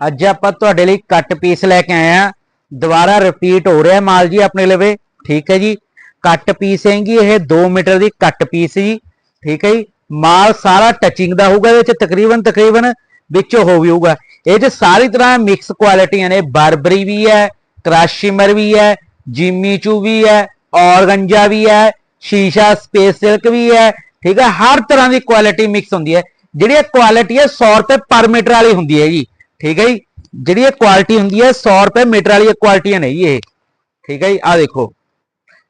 ਅੱਜ ਆਪਾਂ ਤੁਹਾਡੇ ਲਈ ਕੱਟ ਪੀਸ ਲੈ ਕੇ ਆਏ ਆ ਦੁਬਾਰਾ ਰਿਪੀਟ ਹੋ ਰਿਹਾ ਮਾਲ ਜੀ ਆਪਣੇ ਲਵੇ। ਠੀਕ ਹੈ ਜੀ। ਕੱਟ ਪੀਸ ਹੈਗੀ ਇਹ 2 ਮੀਟਰ ਦੀ ਕੱਟ ਪੀਸ ਜੀ। ਠੀਕ ਹੈ ਜੀ। ਮਾਲ ਸਾਰਾ ਟੱਚਿੰਗ ਦਾ ਹੋਊਗਾ, ਇਹਦੇ ਵਿੱਚ ਤਕਰੀਬਨ ਤਕਰੀਬਨ ਵਿੱਚ ਹੋ ਵੀ ਹੋਊਗਾ। ਇਹ ਚ ਸਾਰੀ ਤਰ੍ਹਾਂ ਮਿਕਸ ਕੁਆਲਿਟੀਆਂ ਨੇ। ਬਾਰਬਰੀ ਵੀ ਹੈ, ਕਰਾਸ਼ੀਮਰ ਵੀ ਹੈ ਜਿਮੀਚੂ ਵੀ ਹੈ, ਔਰਗੰਜਾ ਵੀ ਹੈ, ਸ਼ੀਸ਼ਾ ਸਪੇਸ ਸਿਲਕ ਵੀ ਹੈ। ਠੀਕ ਹੈ। ਹਰ ਤਰ੍ਹਾਂ ਦੀ ਕੁਆਲਿਟੀ ਮਿਕਸ ਹੁੰਦੀ ਹੈ। ਜਿਹੜੀ ਇਹ ਕੁਆਲਿਟੀ ਹੈ 100 ਰੁਪਏ ਪਰ ਮੀਟਰ ਵਾਲੀ ਹੁੰਦੀ ਹੈ ਜੀ। ਠੀਕ ਹੈ ਜੀ ਜਿਹੜੀ ਇਹ ਕੁਆਲਿਟੀ ਹੁੰਦੀ ਹੈ 100 ਰੁਪਏ ਮੀਟਰ ਵਾਲੀ ਇਹ ਕੁਆਲਿਟੀਆਂ ਨੇ ਜੀ ਇਹ ਠੀਕ ਹੈ ਜੀ ਆ ਦੇਖੋ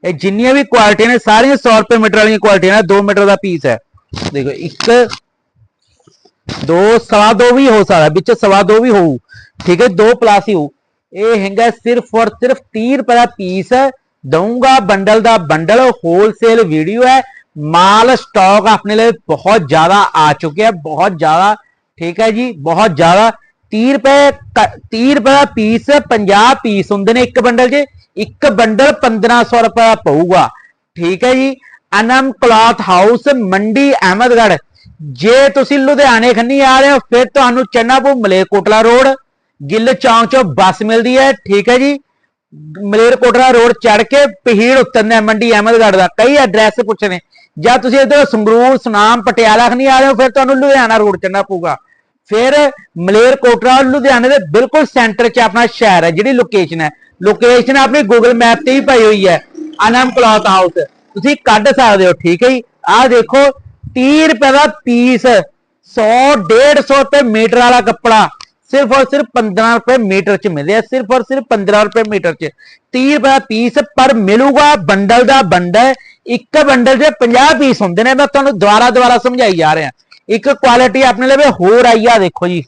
ਇਹ ਜਿੰਨੀਆਂ ਵੀ ਕੁਆਲਿਟੀਆਂ ਨੇ ਸਾਰੀਆਂ 100 ਰੁਪਏ ਮੀਟਰ ਵਾਲੀਆਂ ਕੁਆਲਿਟੀਆਂ ਨੇ 2 ਮੀਟਰ ਦਾ ਪੀਸ ਹੈ ਦੇਖੋ ਇੱਕ ਦੋ ਸਵਾ ਦੋ ਵੀ ਹੋ ਸਕਦਾ ਵਿੱਚ ਸਵਾ ਦੋ ਵੀ ਹੋਊ ਠੀਕ ਹੈ ਦੋ ਪਲੱਸ ਹੀ ਹੋਊ ਇਹ ਹੈਗਾ ਸਿਰਫ ਔਰ ਸਿਰਫ 30 ਰੁਪਏ ਦਾ ਪੀਸ ਹੈ ਦਊਂਗਾ ਬੰਡਲ ਦਾ ਬੰਡਲ ਹੋਲਸੇਲ ਵੀਡੀਓ ਹੈ ਮਾਲ ਸਟਾਕ ਆਪਣੇ ਲਈ ਬਹੁਤ ਜ਼ਿਆਦਾ ਆ ਚੁੱਕਿਆ ਹੈ ਬਹੁਤ ਜ਼ਿਆਦਾ ਠੀਕ ਹੈ ਜੀ ਬਹੁਤ ਜ਼ਿਆਦਾ 30 ਰੁਪਏ ਕ- 30 ਰੁਪਏ ਦਾ ਪੀਸ 50 ਪੀਸ ਹੁੰਦੇ ਨੇ ਇੱਕ ਬੰਡਲ 'ਚ। ਇੱਕ ਬੰਡਲ 1500 ਰੁਪਏ ਦਾ ਪਊਗਾ। ਠੀਕ ਹੈ ਜੀ? ਅਨਮ ਕਲਾਥ ਹਾਊਸ ਮੰਡੀ ਅਹਿਮਦਗੜ੍ਹ ਜੇ ਤੁਸੀਂ ਲੁਧਿਆਣੇ ਖੰਨੀ ਆ ਰਹੇ ਹੋ, ਫਿਰ ਤੁਹਾਨੂੰ ਚੰਨਾਪੁਰ ਮਲੇਰਕੋਟਲਾ ਰੋਡ, ਗਿੱਲ ਚੌਂਕ ਚੋਂ ਬੱਸ ਮਿਲਦੀ ਹੈ। ਠੀਕ ਹੈ ਜੀ? ਮਲੇਰਕੋਟਲਾ ਰੋਡ ਚੜ ਕੇ ਪਹੀੜ ਉਤਰਨਾ ਮੰਡੀ ਅਹਿਮਦਗੜ੍ਹ ਦਾ। ਕਈ ਐਡਰੈਸ ਪੁੱਛਣੇ ਜਾਂ ਤੁਸੀਂ ਇਧਰ ਸੰਗਰੂਰ, ਸੁਨਾਮ, ਪਟਿਆਲਾ ਖੰਨੀ ਆ ਰਹੇ ਹੋ, ਫਿਰ ਤੁਹਾਨੂੰ ਲੁਧਿਆਣਾ ਰੋਡ ਚੜਨਾ ਪਊਗਾ। ਫਿਰ ਮਲੇਰਕੋਟਲਾ ਲੁਧਿਆਣੇ ਦੇ ਬਿਲਕੁਲ ਸੈਂਟਰ 'ਚ ਆਪਣਾ ਸ਼ਹਿਰ ਹੈ, ਜਿਹੜੀ ਲੋਕੇਸ਼ਨ ਹੈ। ਲੋਕੇਸ਼ਨ ਆਪਣੀ ਗੂਗਲ ਮੈਪ ਤੇ ਹੀ ਪਾਈ ਹੋਈ ਹੈ ਅਨਮ ਕਲੌਥ ਹਾਊਸ ਤੁਸੀਂ ਕੱਢ ਸਕਦੇ ਹੋ, ਠੀਕ ਹੈ ਜੀ? ਆਹ ਦੇਖੋ 30 ਰੁਪਏ ਦਾ ਪੀਸ 100 150 ਰੁਪਏ ਮੀਟਰ ਵਾਲਾ ਕੱਪੜਾ, ਸਿਰਫ ਔਰ ਸਿਰਫ 15 ਰੁਪਏ ਮੀਟਰ 'ਚ ਮਿਲਿਆ ਸਿਰਫ ਔਰ ਸਿਰਫ 15 ਰੁਪਏ ਮੀਟਰ 'ਚ। 30 ਰੁਪਏ ਦਾ ਪੀਸ ਪਰ ਮਿਲੂਗਾ, ਬੰਡਲ ਦਾ ਬੰਡਲ, ਇੱਕ ਬੰਡਲ 'ਚ 50 ਪੀਸ ਹੁੰਦੇ ਨੇ, ਮੈਂ ਤੁਹਾਨੂੰ ਦੁਬਾਰਾ ਦੁਬਾਰਾ ਸਮਝਾਈ ਜਾ ਰਿਹਾ। ਇੱਕ ਕੁਆਲਿਟੀ ਆਪਣੇ ਲਈ ਹੋਰ ਆਈ ਆ ਦੇਖੋ ਜੀ।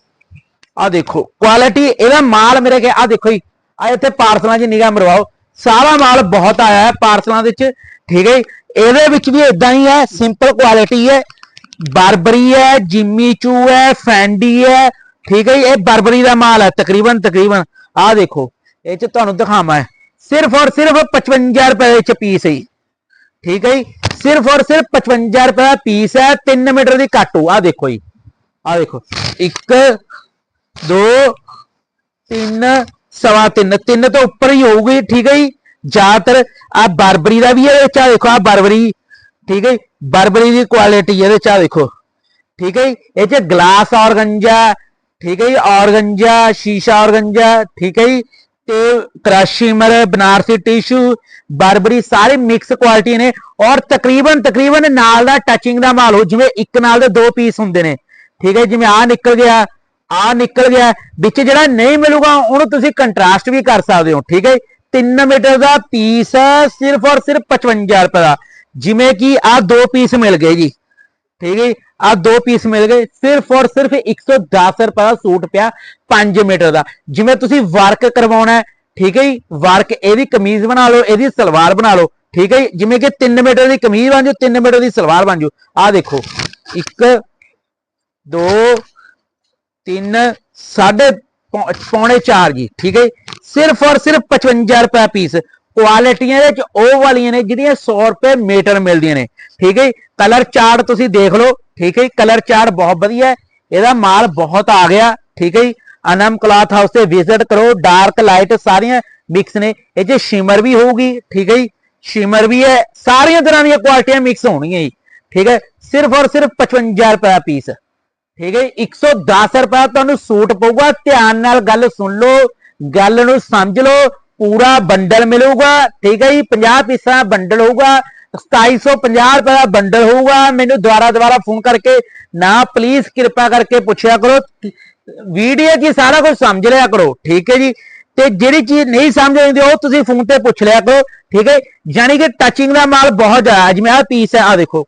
ਆ ਦੇਖੋ ਕੁਆਲਿਟੀ ਇਹਦਾ ਮਾਲ ਮੇਰੇ ਕੇ ਆ ਦੇਖੋ ਜੀ। ਆ ਇੱਥੇ ਪਾਰਸਲਾਂ 'ਚ ਨਿਗਾਹ ਮਰਵਾਓ। ਸਾਰਾ ਮਾਲ ਬਹੁਤ ਆਇਆ ਹੈ ਪਾਰਸਲਾਂ ਦੇ ਵਿੱਚ। ਠੀਕ ਹੈ ਜੀ। ਇਹਦੇ ਵਿੱਚ ਵੀ ਇਦਾਂ ਹੀ ਹੈ ਸਿੰਪਲ ਕੁਆਲਿਟੀ ਹੈ। ਬਰਬਰੀ ਹੈ, ਜਿਮੀ ਚੂ ਹੈ, ਫੈਂਡੀ ਹੈ। ਠੀਕ ਹੈ ਜੀ? ਇਹ ਬਰਬਰੀ ਦਾ ਮਾਲ ਹੈ, ਤਕਰੀਬਨ ਤਕਰੀਬਨ। ਆ ਦੇਖੋ, ਇਹ ਚ ਤੁਹਾਨੂੰ ਦਿਖਾਵਾਂ। ਸਿਰਫ ਔਰ ਸਿਰਫ 55 ਰੁਪਏ ਦੇ ਚ ਪੀਸ ਹੈ ਠੀਕ ਹੈ ਜੀ? ਸਿਰਫ ਔਰ ਸਿਰਫ 55 ਰੁਪਏ ਦਾ ਪੀਸ ਹੈ 3 ਮੀਟਰ ਦੀ ਕਾਟੂ ਆ ਦੇਖੋ ਜੀ। ਆ ਦੇਖੋ। 1 2 3 ਸਵਾ 3 3 ਤੋਂ ਉੱਪਰ ਹੀ ਹੋਊਗੀ ਠੀਕ ਹੈ ਜੀ? ਜ਼ਿਆਦਾਤਰ ਆ ਬਰਬਰੀ ਦਾ ਵੀ ਇਹਦੇ ਵਿੱਚ ਆ ਦੇਖੋ ਆ ਬਰਬਰੀ। ਠੀਕ ਹੈ ਜੀ, ਬਰਬਰੀ ਦੀ ਕੁਆਲਿਟੀ ਇਹਦੇ ਚ ਦੇਖੋ। ਠੀਕ ਹੈ ਜੀ? ਇਹ ਚ ਗਲਾਸ ਔਰਗੰਜਾ ਠੀਕ ਹੈ ਜੀ? ਔਰਗੰਜਾ ਸ਼ੀਸ਼ਾ ਔਰਗੰਜਾ ਠੀਕ ਹੈ ਜੀ? ਤੇ ਕ੍ਰਾਸ਼ੀਮਰ ਬਨਾਰਸੀ ਟਿਸ਼ੂ, ਬਰਬਰੀ, ਸਾਰੇ ਮਿਕਸ ਕੁਆਲਿਟੀ ਨੇ। ਔਰ ਤਕਰੀਬਨ ਤਕਰੀਬਨ ਨਾਲ ਦਾ ਟੱਚਿੰਗ ਦਾ ਮਾਲ ਹੋ, ਜਿਵੇਂ ਇੱਕ ਨਾਲ ਦੇ ਦੋ ਪੀਸ ਹੁੰਦੇ ਨੇ। ਠੀਕ ਹੈ ਜਿਵੇਂ ਆ ਨਿਕਲ ਗਿਆ ਆ ਨਿਕਲ ਗਿਆ। ਵਿੱਚ ਜਿਹੜਾ ਨਹੀਂ ਮਿਲੂਗਾ, ਉਹਨੂੰ ਤੁਸੀਂ ਕੰਟਰਾਸਟ ਵੀ ਕਰ ਸਕਦੇ ਹੋ, ਠੀਕ ਹੈ 3 ਮੀਟਰ ਦਾ ਪੀਸ ਸਿਰਫ ਔਰ ਸਿਰਫ 55 ਰੁਪਏ ਦਾ। ਜਿਵੇਂ ਕਿ ਆ ਦੋ ਪੀਸ ਮਿਲ ਗਏ ਜੀ। ਠੀਕ ਹੈ ਆ ਦੋ ਪੀਸ ਮਿਲ ਗਏ, ਸਿਰਫ ਔਰ ਸਿਰਫ 110 ਰੁਪਏ ਦਾ ਸੂਟ ਪਿਆ 5 ਮੀਟਰ ਦਾ। ਜਿਵੇਂ ਤੁਸੀਂ ਵਰਕ ਕਰਵਾਉਣਾ ਠੀਕ ਹੈ ਜੀ? ਵਰਕ ਇਹਦੀ ਕਮੀਜ਼ ਬਣਾ ਲਓ, ਇਹਦੀ ਸਲਵਾਰ ਬਣਾ ਲਓ, ਠੀਕ ਹੈ ਜੀ? ਜਿਵੇਂ ਕਿ 3 ਮੀਟਰ ਦੀ ਕਮੀਜ਼ ਬਣ ਜਾਓ 3 ਮੀਟਰ ਦੀ ਸਲਵਾਰ ਬਣ ਜਾਓ ਆ ਦੇਖੋ 1 2 3 ਸਾਢੇ ਪੌਣੇ 4 ਜੀ, ਠੀਕ ਹੈ ਜੀ। ਸਿਰਫ ਔਰ ਸਿਰਫ 55 ਰੁਪਏ ਪੀਸ ਕੁਆਲਿਟੀਆਂ ਦੇ ਵਿੱਚ ਉਹ ਵਾਲੀਆਂ ਨੇ ਜਿਹੜੀਆਂ 100 ਰੁਪਏ ਮੀਟਰ ਮਿਲਦੀਆਂ ਨੇ। ਠੀਕ ਹੈ ਕਲਰ ਚਾਰਟ ਤੁਸੀਂ ਦੇਖ ਲਓ। ਠੀਕ ਹੈ ਕਲਰ ਚਾਰਟ ਬਹੁਤ ਵਧੀਆ ਹੈ। ਇਹਦਾ ਮਾਲ ਬਹੁਤ ਆ ਗਿਆ। ਠੀਕ ਹੈ ਜੀ? ਅਨਮ ਕਲਾਥ ਹਾਊਸ ਤੇ ਵਿਜ਼ਿਟ ਕਰੋ। ਡਾਰਕ ਲਾਈਟ ਸਾਰੀਆਂ ਮਿਕਸ ਨੇ। ਇਹ 'ਚ ਸ਼ਿਮਰ ਵੀ ਹੋਊਗੀ। ਠੀਕ ਹੈ ਜੀ? ਸ਼ਿਮਰ ਵੀ ਹੈ। ਸਾਰੀਆਂ ਤਰ੍ਹਾਂ ਦੀਆਂ ਕੁਆਲਿਟੀਆਂ ਮਿਕਸ ਹੋਣਗੀਆਂ ਜੀ। ਠੀਕ ਹੈ? ਸਿਰਫ ਔਰ ਸਿਰਫ 55 ਰੁਪਏ ਪੀਸ ਠੀਕ ਹੈ ਜੀ, 110 ਰੁਪਏ ਤੁਹਾਨੂੰ ਸੂਟ ਪਊਗਾ। ਧਿਆਨ ਨਾਲ ਗੱਲ ਸੁਣ ਲਓ। ਗੱਲ ਨੂੰ ਸਮਝ ਲਓ। ਪੂਰਾ ਬੰਡਲ ਮਿਲੂਗਾ, ਠੀਕ ਹੈ ਜੀ 50 ਪੀਸਾਂ ਦਾ ਬੰਡਲ ਹੋਊਗਾ 2750 ਰੁਪਏ ਦਾ ਬੰਡਲ ਹੋਊਗਾ। ਮੈਨੂੰ ਦੁਬਾਰਾ ਦੁਬਾਰਾ ਫੋਨ ਕਰਕੇ ਨਾ ਪਲੀਜ਼ ਕਿਰਪਾ ਕਰਕੇ ਪੁੱਛਿਆ ਕਰੋ। ਵੀਡੀਓ 'ਚ ਸਾਰਾ ਕੁਝ ਸਮਝ ਲਿਆ ਕਰੋ, ਠੀਕ ਹੈ ਜੀ। ਤੇ ਜਿਹੜੀ ਚੀਜ਼ ਨਹੀਂ ਸਮਝ ਆਉਂਦੀ, ਉਹ ਤੁਸੀਂ ਫੋਨ ਤੇ ਪੁੱਛ ਲਿਆ ਕਰੋ, ਠੀਕ ਹੈ। ਯਾਨੀ ਕਿ ਟੱਚਿੰਗ ਦਾ ਮਾਲ ਬਹੁਤ ਜ਼ਿਆਦਾ ਹੈ। ਜਿਵੇਂ ਆਹ ਪੀਸ ਹੈ ਆ ਦੇਖੋ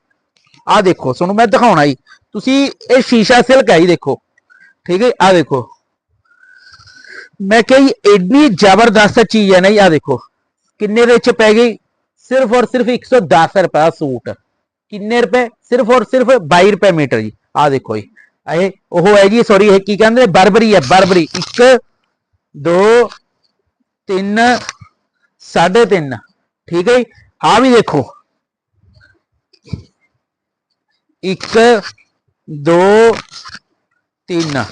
ਆ ਦੇਖੋ, ਤੁਹਾਨੂੰ ਮੈਂ ਦਿਖਾਉਣਾ ਜੀ। ਤੁਸੀਂ ਇਹ ਸ਼ੀਸ਼ਾ ਸਿਲਕ ਹੈ ਜੀ, ਦੇਖੋ, ਠੀਕ ਹੈ ਆ ਦੇਖੋ। ਮੈਂ ਕਹੀ ਐਡੀ ਜ਼ਬਰਦਸਤ ਚੀਜ਼ ਹੈ ਨਾ ਜੀ ਆ ਦੇਖੋ ਕਿੰਨੇ ਦੇ ਵਿੱਚ ਪੈ ਗਈ ਸਿਰਫ ਔਰ ਸਿਰਫ 110 ਰੁਪਏ ਦਾ ਸੂਟ ਕਿੰਨੇ ਰੁਪਏ ਸਿਰਫ ਔਰ ਸਿਰਫ 22 ਰੁਪਏ ਮੀਟਰ ਜੀ ਆ ਦੇਖੋ ਜੀ ਇਹ ਉਹ ਹੈ ਜੀ ਸੌਰੀ ਇਹ ਕੀ ਕਹਿੰਦੇ ਨੇ ਬਰਬਰੀ ਹੈ ਬਰਬਰੀ 1 2 3 3.5 ਠੀਕ ਹੈ ਜੀ ਆ ਵੀ ਦੇਖੋ 1 2 3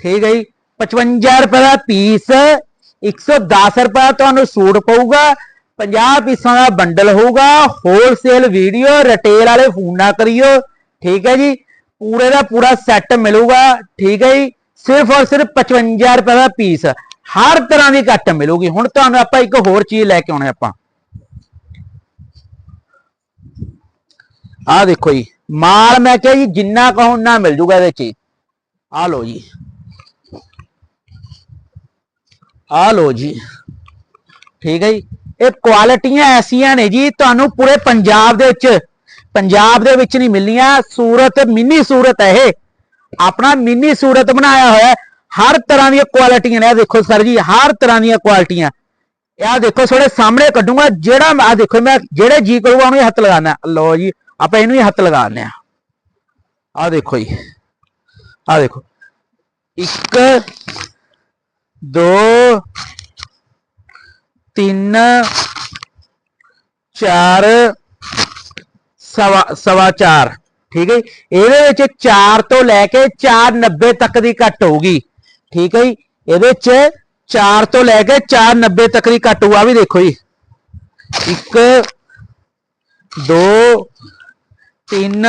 ਠੀਕ ਹੈ ਜੀ 55 ਰੁਪਏ ਦਾ ਪੀਸ 110 ਰੁਪਏ ਦਾ ਤੁਹਾਨੂੰ ਸੂਟ ਪਊਗਾ 50 ਪੀਸਾਂ ਦਾ ਬੰਡਲ ਹੋਊਗਾ ਹੋਲਸੇਲ ਵੀਡੀਓ ਰਿਟੇਲ ਵਾਲੇ ਫੋਨ ਨਾ ਕਰਿਓ, ਠੀਕ ਹੈ ਜੀ, ਪੂਰੇ ਦਾ ਪੂਰਾ ਸੈੱਟ ਮਿਲੂਗਾ, ਠੀਕ ਹੈ ਜੀ, ਸਿਰਫ ਔਰ ਸਿਰਫ 55 ਰੁਪਏ ਦਾ ਪੀਸ, ਹਰ ਤਰ੍ਹਾਂ ਦੀ ਕੱਟ ਮਿਲੂਗੀ, ਹੁਣ ਤੁਹਾਨੂੰ ਆਪਾਂ ਇੱਕ ਹੋਰ ਚੀਜ਼ ਲੈ ਕੇ ਆਉਣੇ ਆਪਾਂ। ਆਹ ਦੇਖੋ ਜੀ, ਮਾਲ ਮੈਂ ਕਿਹਾ ਜੀ, ਜਿੰਨਾ ਕਹੋ ਨਾ ਮਿਲ ਜੂਗਾ ਇਹਦੇ ਚ ਆ ਲਓ ਜੀ। ਆ ਲਓ ਜੀ। ਠੀਕ ਹੈ ਜੀ। ਇਹ ਕੁਆਲਿਟੀਆਂ ਐਸੀਆਂ ਨੇ ਜੀ, ਤੁਹਾਨੂੰ ਪੂਰੇ ਪੰਜਾਬ ਦੇ ਵਿੱਚ, ਪੰਜਾਬ ਦੇ ਵਿੱਚ ਨਹੀਂ ਮਿਲਣੀਆਂ। ਸੂਰਤ, ਮਿੰਨੀ ਸੂਰਤ ਹੈ ਇਹ। ਆਪਣਾ ਮਿੰਨੀ ਸੂਰਤ ਬਣਾਇਆ ਹੋਇਆ ਹਰ ਤਰ੍ਹਾਂ ਦੀਆਂ ਕੁਆਲਿਟੀਆਂ ਨੇ। ਆ ਦੇਖੋ ਸਰ ਜੀ, ਹਰ ਤਰ੍ਹਾਂ ਦੀਆਂ ਕੁਆਲਿਟੀਆਂ। ਇਹ ਦੇਖੋ ਥੋੜੇ ਸਾਹਮਣੇ ਕੱਢੂਗਾ। ਜਿਹੜਾ ਆ ਦੇਖੋ, ਮੈਂ ਜਿਹੜੇ ਜੀ ਕਰੂਗਾ, ਉਹਨੂੰ ਹੀ ਹੱਥ ਲਗਾਉਣਾ ਲਓ ਜੀ, ਆਪਾਂ ਇਹਨੂੰ ਹੀ ਹੱਥ ਲਗਾਉਂਦੇ ਆ ਆ ਦੇਖੋ ਜੀ। ਆ ਦੇਖੋ। ਇੱਕ ਦੋ ਤਿੰਨ ਚਾਰ ਸਵਾ ਸਵਾ ਚਾਰ ਠੀਕ ਹੈ ਜੀ? ਇਹਦੇ ਵਿੱਚ 4 ਤੋਂ ਲੈ ਕੇ 490 ਤੱਕ ਦੀ ਕੱਟ ਹੋਊਗੀ ਠੀਕ ਹੈ ਜੀ ਇਹਦੇ ਵਿੱਚ 4 ਤੋਂ ਲੈ ਕੇ 490 ਤੱਕ ਦੀ ਕੱਟ ਹੋਊ ਆ ਵੀ ਦੇਖੋ ਜੀ ਇੱਕ ਦੋ ਤਿੰਨ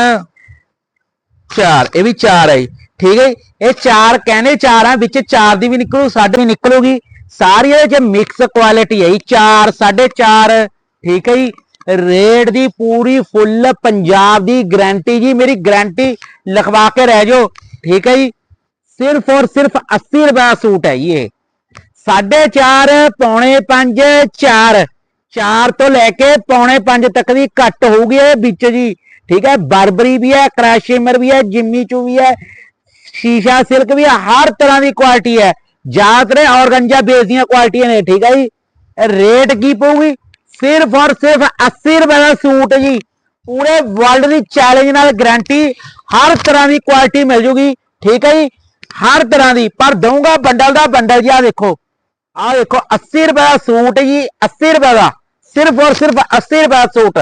ਚਾਰ ਇਹ ਵੀ ਚਾਰ ਹੈ ਜੀ ਠੀਕ ਹੈ ਜੀ? ਇਹ ਚਾਰ ਕਹਿੰਦੇ ਚਾਰ ਆ ਵਿੱਚ ਚਾਰ ਦੀ ਵੀ ਨਿਕਲੂ, ਸਾਡੇ ਵੀ ਨਿਕਲੂਗੀ। ਸਾਰੀਆਂ ਦੇ ਚ ਮਿਕਸ ਕੁਆਲਿਟੀ ਹੈ ਜੀ 4 4.5 ਠੀਕ ਹੈ ਜੀ? ਰੇਟ ਦੀ ਪੂਰੀ ਫੁੱਲ ਪੰਜਾਬ ਦੀ ਗਾਰੰਟੀ ਜੀ, ਮੇਰੀ ਗਾਰੰਟੀ ਲਿਖਵਾ ਕੇ ਰਹਿ ਜਾਓ। ਠੀਕ ਹੈ ਜੀ? ਸਿਰਫ ਔਰ ਸਿਰਫ 80 ਰੁਪਏ ਦਾ ਸੂਟ ਹੈ ਜੀ ਇਹ। 4.5 ਪੌਣੇ 5 4 4 ਤੋਂ ਲੈ ਕੇ ਪੌਣੇ 5 ਤੱਕ ਦੀ ਕੱਟ ਹੋਊਗੀ ਇਹ ਵਿੱਚ ਜੀ। ਠੀਕ ਹੈ? ਬਰਬਰੀ ਵੀ ਹੈ ਕ੍ਰਾਸ਼ਿਮਰ ਵੀ ਹੈ, ਜਿੰਮੀ ਚੂ ਵੀ ਹੈ ਸ਼ੀਸ਼ਾ ਸਿਲਕ ਵੀ ਹੈ ਹਰ ਤਰ੍ਹਾਂ ਦੀ ਕੁਆਲਿਟੀ ਹੈ। ਜ਼ਿਆਦਾਤਰ ਔਰਗੰਜਾ ਬੇਸ ਦੀਆਂ ਕੁਆਲਿਟੀਆਂ ਨੇ, ਠੀਕ ਹੈ ਜੀ? ਰੇਟ ਕੀ ਪਊਗੀ? ਸਿਰਫ ਔਰ ਸਿਰਫ 80 ਰੁਪਏ ਦਾ ਸੂਟ ਜੀ। ਪੂਰੇ ਵਰਲਡ ਦੀ ਚੈਲੰਜ ਨਾਲ ਗਾਰੰਟੀ ਹਰ ਤਰ੍ਹਾਂ ਦੀ ਕੁਆਲਿਟੀ ਮਿਲ ਜੂਗੀ, ਠੀਕ ਹੈ ਜੀ? ਹਰ ਤਰ੍ਹਾਂ ਦੀ, ਪਰ ਦਊਂਗਾ ਬੰਡਲ ਦਾ ਬੰਡਲ ਜੀ ਆ ਦੇਖੋ। ਆ ਦੇਖੋ 80 ਰੁਪਏ ਦਾ ਸੂਟ ਜੀ 80 ਰੁਪਏ ਦਾ। ਸਿਰਫ ਔਰ ਸਿਰਫ 80 ਰੁਪਏ ਦਾ ਸੂਟ।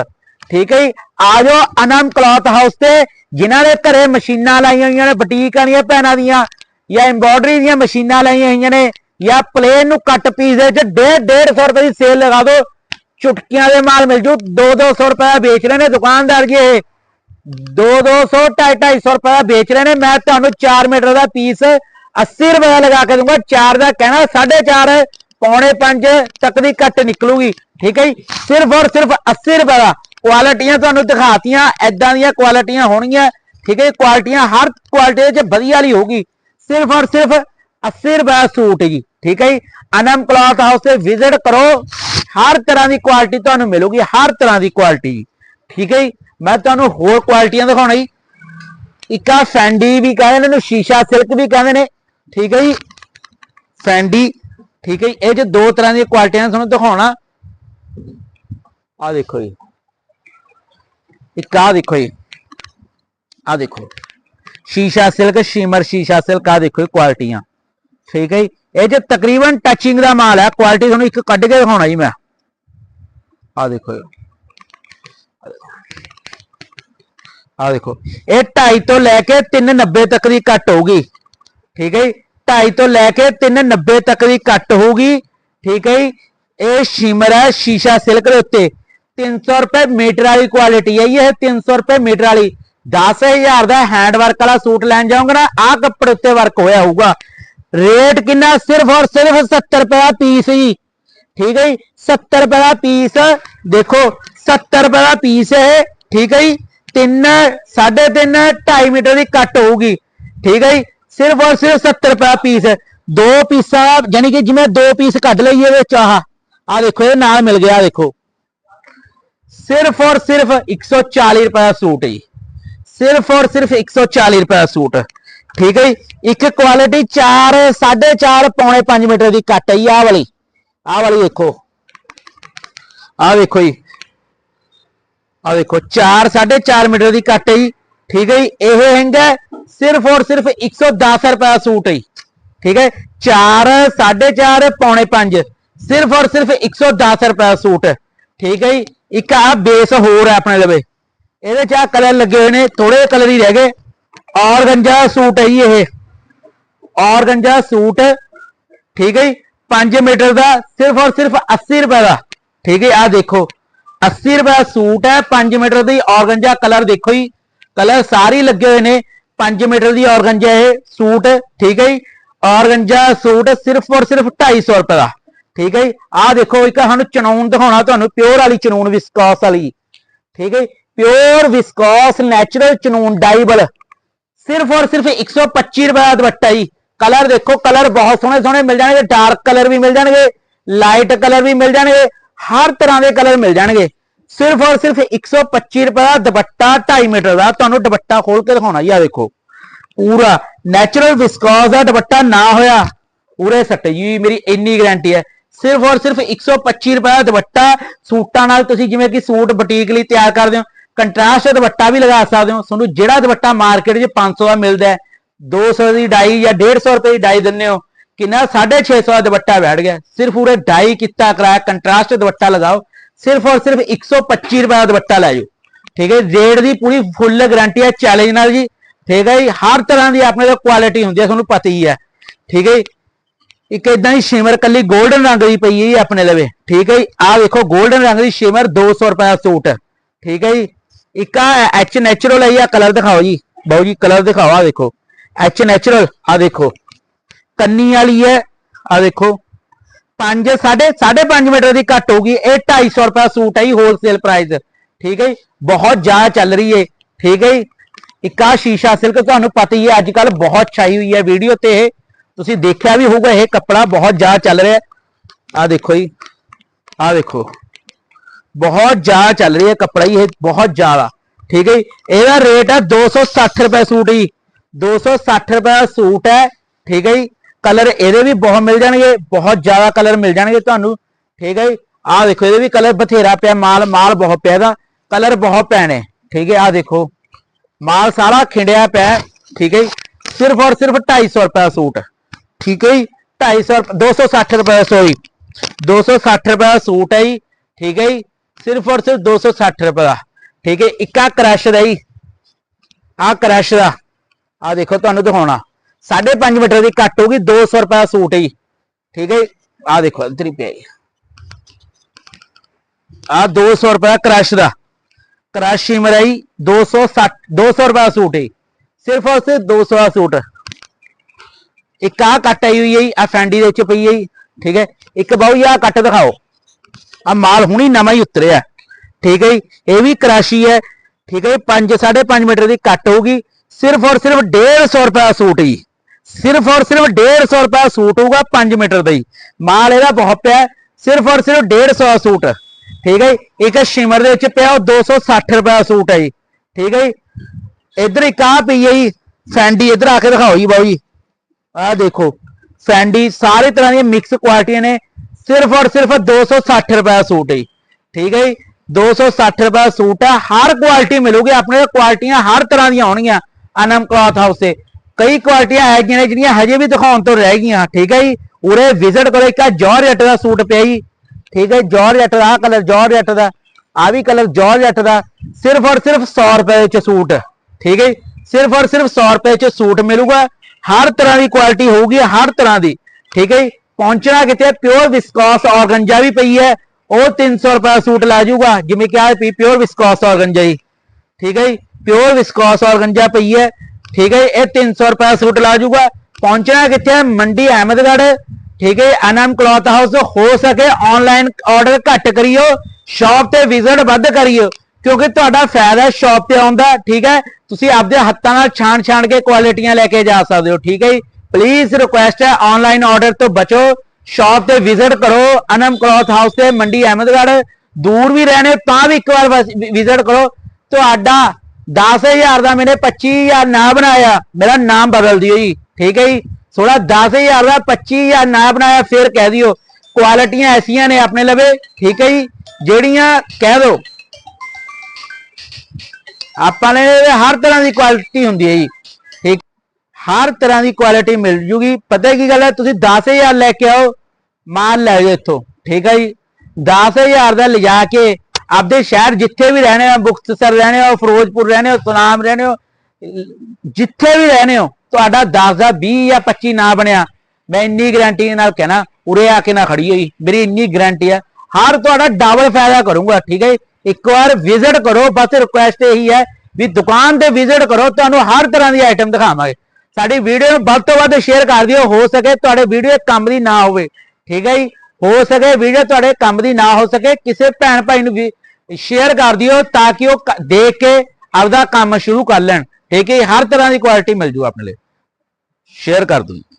ਠੀਕ ਹੈ ਜੀ? ਆ ਜਾਓ ਅਨੰਦ ਕਲੌਥ ਹਾਊਸ ਤੇ ਜਿਨ੍ਹਾਂ ਦੇ ਘਰੇ ਮਸ਼ੀਨਾਂ ਲਾਈਆਂ ਹੋਈਆਂ ਨੇ, ਬੁਟੀਕ ਵਾਲੀਆਂ ਭੈਣਾਂ ਦੀਆਂ, ਜਾਂ ਐਮਬੋਡਰੀ ਦੀਆਂ ਮਸ਼ੀਨਾਂ ਲਾਈਆਂ ਹੋਈਆਂ ਨੇ, ਜਾਂ ਪਲੇਨ ਨੂੰ ਕੱਟ ਪੀਸ ਦੇ ਵਿੱਚ 1.5 150 ਰੁਪਏ ਦੀ ਸੇਲ ਲਗਾ ਦਿਓ, ਚੁਟਕੀਆਂ ਦੇ ਮਾਲ ਮਿਲ ਜੂ 2-200 ਰੁਪਏ ਦਾ ਵੇਚ ਰਹੇ ਨੇ ਦੁਕਾਨਦਾਰ ਜੀ ਇਹ। 2-200 250 ਰੁਪਏ ਦਾ ਵੇਚ ਰਹੇ ਨੇ, ਮੈਂ ਤੁਹਾਨੂੰ 4 ਮੀਟਰ ਦਾ ਪੀਸ 80 ਰੁਪਏ ਦਾ ਲਗਾ ਕੇ ਦੂੰਗਾ 4 ਦਾ ਕਹਿਣਾ 4.5 ਪੌਣੇ 5 ਤੱਕ ਦੀ ਕੱਟ ਨਿਕਲੂਗੀ, ਠੀਕ ਹੈ ਜੀ? ਸਿਰਫ ਔਰ ਸਿਰਫ 80 ਰੁਪਏ ਦਾ। ਕੁਆਲਿਟੀਆਂ ਤੁਹਾਨੂੰ ਦਿਖਾਤੀਆਂ ਐਦਾਂ ਦੀਆਂ ਕੁਆਲਿਟੀਆਂ ਹੋਣਗੀਆਂ, ਠੀਕ ਹੈ ਜੀ? ਕੁਆਲਿਟੀਆਂ ਹਰ ਕੁਆਲਿਟੀ 'ਚ ਵਧੀਆ ਵਾਲੀ ਹੋਊਗੀ। ਸਿਰਫ ਔਰ ਸਿਰਫ 80 ਰੁਪਏ ਸੂਟ ਜੀ, ਠੀਕ ਹੈ ਜੀ? ਅਨਮ ਕਲੌਥ ਹਾਊਸ ਤੇ ਵਿਜ਼ਿਟ ਕਰੋ। ਹਰ ਤਰ੍ਹਾਂ ਦੀ ਕੁਆਲਿਟੀ ਤੁਹਾਨੂੰ ਮਿਲੂਗੀ, ਹਰ ਤਰ੍ਹਾਂ ਦੀ ਕੁਆਲਿਟੀ। ਠੀਕ ਹੈ ਜੀ? ਮੈਂ ਤੁਹਾਨੂੰ ਹੋਰ ਕੁਆਲਿਟੀਆਂ ਦਿਖਾਉਣਾ ਜੀ। ਇੱਕ ਆ ਫੈਂਡੀ ਵੀ ਕਹਿੰਦੇ ਨੇ, ਇਹਨੂੰ ਸ਼ੀਸ਼ਾ ਸਿਲਕ ਵੀ ਕਹਿੰਦੇ ਨੇ, ਠੀਕ ਹੈ ਜੀ? ਫੈਂਡੀ ਠੀਕ ਹੈ ਜੀ? ਇਹ ਜੇ ਦੋ ਤਰ੍ਹਾਂ ਦੀਆਂ ਕੁਆਲਿਟੀਆਂ ਤੁਹਾਨੂੰ ਦਿਖਾਉਣਾ। ਆ ਦੇਖੋ ਜੀ। ਇੱਕ ਆ ਦੇਖੋ ਜੀ। ਆ ਦੇਖੋ। ਸ਼ੀਸ਼ਾ ਸਿਲਕ, ਸ਼ੀਮਰ ਸ਼ੀਸ਼ਾ ਸਿਲਕ ਆ ਦੇਖੋ ਇਹ ਕੁਆਲਿਟੀਆਂ ਠੀਕ ਹੈ ਜੀ? ਇਹ ਜੇ ਤਕਰੀਬਨ ਟੱਚਿੰਗ ਦਾ ਮਾਲ ਹੈ ਕੁਆਲਿਟੀ ਤੁਹਾਨੂੰ ਇੱਕ ਕੱਢ ਕੇ ਦਿਖਾਉਣਾ ਜੀ ਮੈਂ। ਆ ਦੇਖੋ ਜੀ। ਆ ਦੇਖੋ। ਇਹ 2.5 ਤੋਂ ਲੈ ਕੇ 390 ਤੱਕ ਦੀ ਕੱਟ ਹੋਊਗੀ। ਠੀਕ ਹੈ ਜੀ? 2.5 ਤੋਂ ਲੈ ਕੇ 390 ਤੱਕ ਦੀ ਕੱਟ ਹੋਊਗੀ। ਠੀਕ ਹੈ ਜੀ? ਇਹ ਸ਼ਿਮਰ ਹੈ, ਸ਼ੀਸ਼ਾ ਸਿਲਕ ਦੇ ਉੱਤੇ। 300 ਰੁਪਏ ਮੀਟਰ ਵਾਲੀ ਕੁਆਲਿਟੀ ਹੈ ਜੀ, ਇਹ 300 ਰੁਪਏ ਮੀਟਰ ਵਾਲੀ। 10000 ਦਾ ਹੈਂਡ ਵਰਕ ਵਾਲਾ ਸੂਟ ਲੈਣ ਜਾਓਗੇ ਨਾ, ਆਹ ਕੱਪੜੇ ਉੱਤੇ ਵਰਕ ਹੋਇਆ ਹੋਊਗਾ। ਰੇਟ ਕਿੰਨਾ? ਸਿਰਫ ਔਰ ਸਿਰਫ 70 ਰੁਪਏ ਦਾ ਪੀਸ ਜੀ। ਠੀਕ ਹੈ ਜੀ? 70 ਰੁਪਏ ਦਾ ਪੀਸ ਦੇਖੋ 70 ਰੁਪਏ ਦਾ ਪੀਸ ਹੈ ਠੀਕ ਹੈ ਜੀ? 3 3.5 2.5 ਮੀਟਰ ਦੀ ਕੱਟ ਹੋਊਗੀ। ਠੀਕ ਹੈ ਜੀ? ਸਿਰਫ ਔਰ ਸਿਰਫ 70 ਰੁਪਏ ਦਾ ਪੀਸ ਦੋ ਪੀਸਾਂ ਯਾਨੀ ਕਿ ਜਿਵੇਂ ਦੋ ਪੀਸ ਕੱਢ ਲਈਏ ਵਿੱਚ ਆਹ। ਆ ਦੇਖੋ ਇਹ ਨਾਲ ਮਿਲ ਗਿਆ ਦੇਖੋ। ਸਿਰਫ ਔਰ ਸਿਰਫ 140 ਰੁਪਏ ਦਾ ਸੂਟ ਜੀ। ਸਿਰਫ ਔਰ ਸਿਰਫ 140 ਰੁਪਏ ਦਾ ਸੂਟ। ਠੀਕ ਹੈ ਜੀ? ਇੱਕ ਕੁਆਲਿਟੀ 4 4.5 ਪੌਣੇ 5 ਮੀਟਰ ਦੀ ਕੱਟ ਹੈ ਜੀ, ਆਹ ਵਾਲੀ। ਆਹ ਵਾਲੀ ਦੇਖੋ ਆਹ ਵੇਖੋ ਜੀ। ਆਹ ਦੇਖੋ 4 4.5 ਮੀਟਰ ਦੀ ਕੱਟ ਹੈ ਜੀ। ਠੀਕ ਹੈ ਜੀ? ਇਹ ਹੈਗਾ ਸਿਰਫ ਔਰ ਸਿਰਫ 110 ਰੁਪਏ ਦਾ ਸੂਟ ਹੈ ਜੀ। ਠੀਕ ਹੈ? 4 4.5 ਪੌਣੇ 5 ਸਿਰਫ ਔਰ ਸਿਰਫ 110 ਰੁਪਏ ਦਾ ਸੂਟ। ਠੀਕ ਹੈ ਜੀ? ਇੱਕ ਆ ਬੇਸ ਹੋਰ ਹੈ ਆਪਣੇ ਲਵੇ। ਇਹਦੇ ਚ ਆ ਕਲਰ ਲੱਗੇ ਹੋਏ ਨੇ ਥੋੜੇ ਕਲਰ ਹੀ ਰਹਿ ਗਏ। ਔਰਗੰਜਾ ਸੂਟ ਹੈ ਜੀ ਇਹ। ਔਰਗੰਜਾ ਸੂਟ, ਠੀਕ ਹੈ ਜੀ? 5 ਮੀਟਰ ਦਾ, ਸਿਰਫ ਔਰ ਸਿਰਫ 80 ਰੁਪਏ ਦਾ। ਠੀਕ ਹੈ ਆ ਦੇਖੋ। 80 ਰੁਪਏ ਦਾ ਸੂਟ ਹੈ 5 ਮੀਟਰ ਦੀ ਔਰਗੰਜਾ ਕਲਰ ਦੇਖੋ ਜੀ। ਕਲਰ ਸਾਰੇ ਲੱਗੇ ਹੋਏ ਨੇ। 5 ਮੀਟਰ ਦੀ ਔਰਗੰਜਾ ਇਹ ਸੂਟ, ਠੀਕ ਹੈ ਜੀ? ਔਰਗੰਜਾ ਸੂਟ ਸਿਰਫ ਔਰ ਸਿਰਫ 250 ਰੁਪਏ ਦਾ। ਠੀਕ ਹੈ ਜੀ? ਆ ਦੇਖੋ ਇੱਕ ਸਾਨੂੰ ਚਨੂਨ ਦਿਖਾਉਣਾ ਤੁਹਾਨੂੰ, ਪਿਓਰ ਵਾਲੀ ਚਨੂਨ ਵਿਸਕੋਸ ਵਾਲੀ। ਠੀਕ ਹੈ ਪਿਓਰ ਵਿਸਕੋਸ ਨੈਚੁਰਲ ਚਨੂਨ ਡਾਈਬਲ ਸਿਰਫ ਔਰ ਸਿਰਫ 125 ਰੁਪਏ ਦਾ ਦੁਪੱਟਾ ਜੀ। ਕਲਰ ਦੇਖੋ, ਕਲਰ ਬਹੁਤ ਸੋਹਣੇ ਸੋਹਣੇ ਮਿਲ ਜਾਣਗੇ ਡਾਰਕ ਕਲਰ ਵੀ ਮਿਲ ਜਾਣਗੇ ਲਾਈਟ ਕਲਰ ਵੀ ਮਿਲ ਜਾਣਗੇ, ਹਰ ਤਰ੍ਹਾਂ ਦੇ ਕਲਰ ਮਿਲ ਜਾਣਗੇ। ਸਿਰਫ ਔਰ ਸਿਰਫ 125 ਰੁਪਏ ਦਾ ਦੁਪੱਟਾ 2.5 ਮੀਟਰ ਦਾ, ਤੁਹਾਨੂੰ ਦੁਪੱਟਾ ਖੋਲ ਕੇ ਦਿਖਾਉਣਾ ਜੀ ਆ ਦੇਖੋ। ਪੂਰਾ ਨੈਚੁਰਲ ਵਿਸਕੋਸ ਦਾ ਦੁਪੱਟਾ ਨਾ ਹੋਇਆ। ਪੂਰੇ ਸੱਟੇ ਜੀ, ਮੇਰੀ ਇੰਨੀ ਗਾਰੰਟੀ ਹੈ। ਸਿਰਫ ਔਰ ਸਿਰਫ 125 ਰੁਪਏ ਦਾ ਦੁਪੱਟਾ, ਸੂਟਾਂ ਨਾਲ ਤੁਸੀਂ ਜਿਵੇਂ ਕਿ ਸੂਟ ਬੁਟੀਕ ਲਈ ਤਿਆਰ ਕਰਦੇ ਹੋ, ਕੰਟਰਾਸਟ ਦੁਪੱਟਾ ਵੀ ਲਗਾ ਸਕਦੇ ਹੋ, ਤੁਹਾਨੂੰ ਜਿਹੜਾ ਦੁਪੱਟਾ ਮਾਰਕੀਟ 'ਚ 500 ਦਾ ਮਿਲਦਾ ਹੈ 200 ਦੀ ਡਾਈ ਜਾਂ 150 ਰੁਪਏ ਦੀ ਡਾਈ ਦਿੰਨੇ ਹੋ, ਕਿੰਨਾ 650 ਦਾ ਦੁਪੱਟਾ ਬੈਠ ਗਿਆ, ਸਿਰਫ ਉਰੇ ਡਾਈ ਕੀਤਾ ਕਰਾਇਆ, ਕੰਟਰਾਸਟ ਦੁਪੱਟਾ ਲਗਾਓ, ਸਿਰਫ ਔਰ ਸਿਰਫ 125 ਰੁਪਏ ਦਾ ਦੁਪੱਟਾ ਲੈ ਜਾਓ, ਠੀਕ ਹੈ ਰੇਟ ਦੀ ਪੂਰੀ ਫੁੱਲ ਗਾਰੰਟੀ ਹੈ, ਚੈਲੰਜ ਨਾਲ ਜੀ, ਠੀਕ ਹੈ ਜੀ, ਹਰ ਤਰ੍ਹਾਂ ਦੀ ਆਪਣੇ ਕੋਲ ਕੁਆਲਿਟੀ ਹੁੰਦੀ ਹੈ, ਤੁਹਾਨੂੰ ਪਤਾ ਹੀ ਹੈ, ਠੀਕ ਹੈ ਜੀ ਇੱਕ ਇਦਾਂ ਹੀ ਸ਼ਿਮਰ ਕੱਲੀ 골ਡਨ ਰੰਗ ਦੀ ਪਈ ਹੈ ਜੀ ਆਪਣੇ ਲਵੇ। ਠੀਕ ਹੈ ਜੀ? ਆਹ ਵੇਖੋ 골ਡਨ ਰੰਗ ਦੀ ਸ਼ਿਮਰ 200 ਰੁਪਏ ਦਾ ਸੂਟ। ਠੀਕ ਹੈ ਜੀ? ਇੱਕ ਆ ਐਚ ਨੈਚੁਰਲ ਹੈ ਜੀ ਕਲਰ ਦਿਖਾਓ ਜੀ। ਬਾਊ ਜੀ ਕਲਰ ਦਿਖਾਓ ਆ ਦੇਖੋ ਐਚ ਨੈਚੁਰਲ ਆ ਦੇਖੋ ਕੰਨੀ ਵਾਲੀ ਹੈ ਆ ਦੇਖੋ 5 ਸਾਢੇ 5.5 ਮੀਟਰ ਦੀ ਘੱਟ ਹੋਊਗੀ, ਇਹ 250 ਰੁਪਏ ਸੂਟ ਹੈ ਜੀ ਹੋਲਸੇਲ ਪ੍ਰਾਈਸ ਠੀਕ ਹੈ ਜੀ? ਬਹੁਤ ਜ਼ਿਆਦਾ ਚੱਲ ਰਹੀ ਹੈ। ਠੀਕ ਹੈ ਜੀ? ਇੱਕ ਆ ਸ਼ੀਸ਼ਾ ਸਿਲਕ ਤੁਹਾਨੂੰ ਪਤਾ ਹੀ ਹੈ, ਅੱਜ ਕੱਲ ਬਹੁਤ ਛਾਈ ਹੋਈ ਹੈ ਵੀਡੀਓ ਤੇ। ਇਹ ਤੁਸੀਂ ਦੇਖਿਆ ਵੀ ਹੋਊਗਾ ਇਹ ਕੱਪੜਾ ਬਹੁਤ ਜ਼ਿਆਦਾ ਚੱਲ ਰਿਹਾ ਆ ਦੇਖੋ ਜੀ ਆ ਦੇਖੋ ਬਹੁਤ ਜ਼ਿਆਦਾ ਚੱਲ ਰਹੀ ਹੈ ਕੱਪੜਾ ਹੀ ਇਹ ਬਹੁਤ ਜ਼ਿਆਦਾ ਠੀਕ ਹੈ ਜੀ ਇਹਦਾ ਰੇਟ ਹੈ 260 ਰੁਪਏ ਸੂਟ ਜੀ 260 ਰੁਪਏ ਦਾ ਸੂਟ ਹੈ ਠੀਕ ਹੈ ਜੀ ਕਲਰ ਇਹਦੇ ਵੀ ਬਹੁਤ ਮਿਲ ਜਾਣਗੇ ਬਹੁਤ ਜ਼ਿਆਦਾ ਕਲਰ ਮਿਲ ਜਾਣਗੇ ਤੁਹਾਨੂੰ ਠੀਕ ਹੈ ਜੀ ਆਹ ਦੇਖੋ ਇਹਦੇ ਵੀ ਕਲਰ ਬਥੇਰਾ ਪਿਆ ਮਾਲ ਮਾਲ ਬਹੁਤ ਪਿਆ ਇਹਦਾ ਕਲਰ ਬਹੁਤ ਪੈਣੇ ਠੀਕ ਹੈ ਆਹ ਦੇਖੋ ਮਾਲ ਸਾਰਾ ਖਿੰਡਿਆ ਪਿਆ ਹੈ, ਠੀਕ ਹੈ ਜੀ ਸਿਰਫ ਔਰ ਸਿਰਫ 250 ਰੁਪਏ ਦਾ ਸੂਟ ਠੀਕ ਹੈ ਜੀ? 250 ਰੁਪਏ 260 ਰੁਪਏ ਸੋਰੀ 260 ਰੁਪਏ ਦਾ ਸੂਟ ਹੈ ਜੀ, ਠੀਕ ਹੈ ਜੀ? ਸਿਰਫ ਔਰ ਸਿਰਫ 260 ਰੁਪਏ ਦਾ। ਠੀਕ ਹੈ, ਇੱਕ ਆ ਕ੍ਰਸ਼ ਦਾ ਜੀ। ਆ ਕ੍ਰਸ਼ ਦਾ। ਆ ਦੇਖੋ ਤੁਹਾਨੂੰ ਦਿਖਾਉਣਾ। 5.5 ਮੀਟਰ ਦੀ ਕੱਟ ਹੋਗੀ 200 ਰੁਪਏ ਦਾ ਸੂਟ ਹੈ ਜੀ। ਠੀਕ ਹੈ ਆ ਦੇਖੋ, ਇੱਧਰ ਹੀ ਪਿਆ ਜੀ। ਆ 200 ਰੁਪਏ ਦਾ ਕ੍ਰਸ਼ ਦਾ। ਕ੍ਰਸ਼ ਸ਼ਿਮਰ ਹੈ ਜੀ 260 200 ਰੁਪਏ ਦਾ ਸੂਟ ਹੈ ਜੀ। ਸਿਰਫ ਔਰ ਸਿਰਫ 200 ਦਾ ਸੂਟ। ਇੱਕ ਆ ਕੱਟ ਆਈ ਹੋਈ ਹੈ ਜੀ ਆ ਫੈਂਡੀ ਦੇ ਵਿੱਚ ਪਈ ਹੈ ਜੀ, ਠੀਕ ਹੈ। ਇੱਕ ਬਾਊ ਜੀ ਆ ਕੱਟ ਦਿਖਾਓ। ਆ ਮਾਲ ਹੁਣੀ ਨਵਾਂ ਹੀ ਉਤਰਿਆ। ਠੀਕ ਹੈ ਜੀ, ਇਹ ਵੀ ਕਰਾਸ਼ੀ ਹੈ। ਠੀਕ ਹੈ 5 5.5 ਮੀਟਰ ਦੀ ਕੱਟ ਹੋਊਗੀ। ਸਿਰਫ ਔਰ ਸਿਰਫ 150 ਰੁਪਏ ਦਾ ਸੂਟ ਜੀ। ਸਿਰਫ ਔਰ ਸਿਰਫ 150 ਰੁਪਏ ਦਾ ਸੂਟ ਹੋਊਗਾ 5 ਮੀਟਰ ਦਾ ਜੀ। ਮਾਲ ਇਹਦਾ ਬਹੁਤ ਪਿਆ ਸਿਰਫ ਔਰ ਸਿਰਫ 150 ਦਾ ਸੂਟ। ਠੀਕ ਹੈ ਜੀ। ਇੱਕ ਸ਼ਿਮਰ ਦੇ ਵਿੱਚ ਪਿਆ ਉਹ 260 ਰੁਪਏ ਦਾ ਸੂਟ ਹੈ ਜੀ। ਠੀਕ ਹੈ ਜੀ, ਇੱਧਰ ਇੱਕ ਆ ਪਈ ਹੈ ਜੀ, ਫੈਂਡੀ ਇੱਧਰ ਆ ਕੇ ਦਿਖਾਓ ਜੀ ਬਾਊ ਜੀ। ਆਹ ਦੇਖੋ ਫੈਂਡੀ ਸਾਰੇ ਤਰ੍ਹਾਂ ਦੀਆਂ ਮਿਕਸ ਕੁਆਲਿਟੀਆਂ ਨੇ, ਸਿਰਫ ਔਰ ਸਿਰਫ 260 ਰੁਪਏ ਦਾ ਸੂਟ ਹੈ ਜੀ। ਠੀਕ ਹੈ ਜੀ? 260 ਰੁਪਏ ਦਾ ਸੂਟ ਹੈ, ਹਰ ਕੁਆਲਿਟੀ ਮਿਲੂਗੀ, ਆਪਣੇ ਕੋਲ ਕੁਆਲਿਟੀਆਂ ਹਰ ਤਰ੍ਹਾਂ ਦੀਆਂ ਹੋਣਗੀਆਂ ਅਨਮ ਕਲੌਥ ਹਾਊਸ ਤੇ। ਕਈ ਕੁਆਲਿਟੀਆਂ ਹੈਗੀਆਂ ਨੇ ਜਿਹੜੀਆਂ ਹਜੇ ਵੀ ਦਿਖਾਉਣ ਤੋਂ ਰਹਿ ਗਈਆਂ, ਠੀਕ ਹੈ ਜੀ? ਉਰੇ ਵਿਜ਼ਿਟ ਕਰੋ, ਇੱਕ ਆ ਜੌਰਜੱਟ ਦਾ ਸੂਟ ਪਿਆ ਜੀ। ਠੀਕ ਹੈ ਜੌਰਜੱਟ ਦਾ ਕਲਰ ਜੌਰਜੱਟ ਦਾ ਆ ਵੀ ਕਲਰ ਜੌਰਜੱਟ ਦਾ, ਸਿਰਫ ਔਰ ਸਿਰਫ 100 ਰੁਪਏ ਚ ਸੂਟ। ਠੀਕ ਹੈ ਜੀ? ਸਿਰਫ ਔਰ ਸਿਰਫ 100 ਰੁਪਏ ਚ ਸੂਟ ਮਿਲੂਗਾ। ਹਰ ਤਰ੍ਹਾਂ ਦੀ ਕੁਆਲਿਟੀ ਹੋਊਗੀ ਹਰ ਤਰ੍ਹਾਂ ਦੀ ਠੀਕ ਹੈ ਜੀ? ਪਹੁੰਚਣਾ ਕਿਤੇ ਪਿਓਰ ਵਿਸਕੋਸ ਔਰਗੰਜਾ ਵੀ ਪਈ ਹੈ ਉਹ 300 ਰੁਪਏ ਦਾ ਸੂਟ ਲਾ ਜਾਊਗਾ ਜਿਵੇਂ ਕਿ ਆ ਪੀ ਪਿਓਰ ਵਿਸਕੋਸ ਔਰਗੰਜਾ ਜੀ ਠੀਕ ਹੈ ਜੀ ਪਿਓਰ ਵਿਸਕੋਸ ਔਰਗੰਜਾ ਪਈ ਹੈ ਠੀਕ ਹੈ ਜੀ? ਇਹ 300 ਰੁਪਏ ਦਾ ਸੂਟ ਲਾ ਜਾਊਗਾ ਪਹੁੰਚਣਾ ਕਿੱਥੇ ਹੈ ਮੰਡੀ ਅਹਿਮਦਗੜ੍ਹ ਠੀਕ ਹੈ ਅਨਮ ਕਲੌਥ ਹਾਊਸ ਹੋ ਸਕੇ ਆਨਲਾਈਨ ਆਰਡਰ ਘੱਟ ਕਰਿਓ ਸ਼ਾਪ ਤੇ ਵਿਜ਼ਿਟ ਵੱਧ ਕਰਿਓ ਕਿਉਂਕਿ ਤੁਹਾਡਾ ਫਾਇਦਾ ਸ਼ਾਪ ਤੇ ਆਉਂਦਾ ਠੀਕ ਹੈ ਤੁਸੀਂ ਆਪਦੇ ਹੱਥਾਂ ਨਾਲ ਛਾਣ ਛਾਣ ਕੇ ਕੁਆਲਿਟੀਆਂ ਲੈ ਕੇ ਜਾ ਸਕਦੇ ਹੋ, ਠੀਕ ਹੈ ਜੀ? ਪਲੀਜ਼ ਰਿਕੁਐਸਟ ਹੈ ਆਨਲਾਈਨ ਆਰਡਰ ਤੋਂ ਬਚੋ ਸ਼ਾਪ ਤੇ ਵਿਜ਼ਿਟ ਕਰੋ ਅਨਮ ਕਲੌਥ ਹਾਊਸ ਤੇ, ਮੰਡੀ ਅਹਿਮਦਗੜ੍ਹ, ਦੂਰ ਵੀ ਰਹਿਣੇ, ਤਾਂ ਵੀ ਇੱਕ ਵਾਰ ਵਿਜ਼ਿਟ ਕਰੋ। ਤੁਹਾਡਾ 10000 ਦਾ ਮੈਨੇ 25000 ਨਾ ਬਣਾਇਆ, ਮੇਰਾ ਨਾਮ ਬਦਲ ਦਿਓ ਜੀ, ਠੀਕ ਹੈ ਜੀ? ਥੋੜਾ 10000 ਦਾ 25000 ਨਾ ਬਣਾਇਆ, ਫਿਰ ਕਹਿ ਦਿਓ, ਕੁਆਲਿਟੀਆਂ ਐਸੀਆਂ ਨੇ ਆਪਣੇ ਲਵੇ, ਠੀਕ ਹੈ ਜੀ? ਜਿਹੜੀਆਂ, ਕਹਿ ਦੋ ਆਪਾਂ ਨੇ ਹਰ ਤਰ੍ਹਾਂ ਦੀ ਕੁਆਲਿਟੀ ਹੁੰਦੀ ਹੈ ਜੀ। ਠੀਕ। ਹਰ ਤਰ੍ਹਾਂ ਦੀ ਕੁਆਲਿਟੀ ਮਿਲ ਜੂਗੀ। ਪਤਾ ਕੀ ਗੱਲ ਹੈ? ਤੁਸੀਂ 10000 ਲੈ ਕੇ ਆਓ, ਮਾਲ ਲੈ ਜਾਓ ਇੱਥੋਂ। ਠੀਕ ਹੈ ਜੀ? 10000 ਦਾ ਲਿਜਾ ਕੇ ਆਪਦੇ ਸ਼ਹਿਰ ਜਿੱਥੇ ਵੀ ਰਹਿਣੇ ਹੋ, ਮੁਕਤਸਰ ਰਹਿਣੇ ਹੋ, ਫਿਰੋਜ਼ਪੁਰ ਰਹਿਣੇ ਹੋ, ਸੁਨਾਮ ਰਹਿਣੇ ਹੋ, ਜਿੱਥੇ ਵੀ ਰਹਿਣੇ ਹੋ, ਤੁਹਾਡਾ 10 ਦਾ 20 ਜਾਂ 25 ਨਾ ਬਣਿਆ। ਮੈਂ ਇੰਨੀ ਗਾਰੰਟੀ ਨਾਲ ਕਹਿਣਾ, ਉਰੇ ਆ ਕੇ ਨਾ ਖੜੀ ਹੋਈ। ਮੇਰੀ ਇੰਨੀ ਗਾਰੰਟੀ ਹੈ। ਹਰ ਤੁਹਾਡਾ ਡਬਲ ਫਾਇਦਾ ਕਰੂੰਗਾ। ਠੀਕ ਹੈ ਜੀ? ਇੱਕ ਵਾਰ ਵਿਜ਼ਿਟ ਕਰੋ, ਬਸ ਰਿਕੁਐਸਟ ਇਹੀ ਹੈ ਵੀ ਦੁਕਾਨ ਤੇ ਵਿਜ਼ਿਟ ਕਰੋ, ਤੁਹਾਨੂੰ ਹਰ ਤਰ੍ਹਾਂ ਦੀ ਆਈਟਮ ਦਿਖਾਵਾਂਗੇ। ਸਾਡੀ ਵੀਡੀਓ ਨੂੰ ਵੱਧ ਤੋਂ ਵੱਧ ਸ਼ੇਅਰ ਕਰ ਦਿਓ, ਹੋ ਸਕੇ ਤੁਹਾਡੇ ਵੀਡੀਓ ਕੰਮ ਦੀ ਨਾ ਹੋਵੇ। ਠੀਕ ਹੈ ਜੀ? ਹੋ ਸਕੇ ਵੀਡੀਓ ਤੁਹਾਡੇ ਕੰਮ ਦੀ ਨਾ ਹੋ ਸਕੇ, ਕਿਸੇ ਭੈਣ ਭਾਈ ਨੂੰ ਵੀ ਸ਼ੇਅਰ ਕਰ ਦਿਓ ਤਾਂ ਕਿ ਉਹ ਦੇਖ ਕੇ ਆਪਦਾ ਕੰਮ ਸ਼ੁਰੂ ਕਰ ਲੈਣ। ਠੀਕ ਹੈ ਜੀ? ਹਰ ਤਰ੍ਹਾਂ ਦੀ ਕੁਆਲਿਟੀ ਮਿਲ ਜੂ ਆਪਣੇ ਲਈ। ਸ਼ੇਅਰ ਕਰ ਦਿਓ ਜੀ।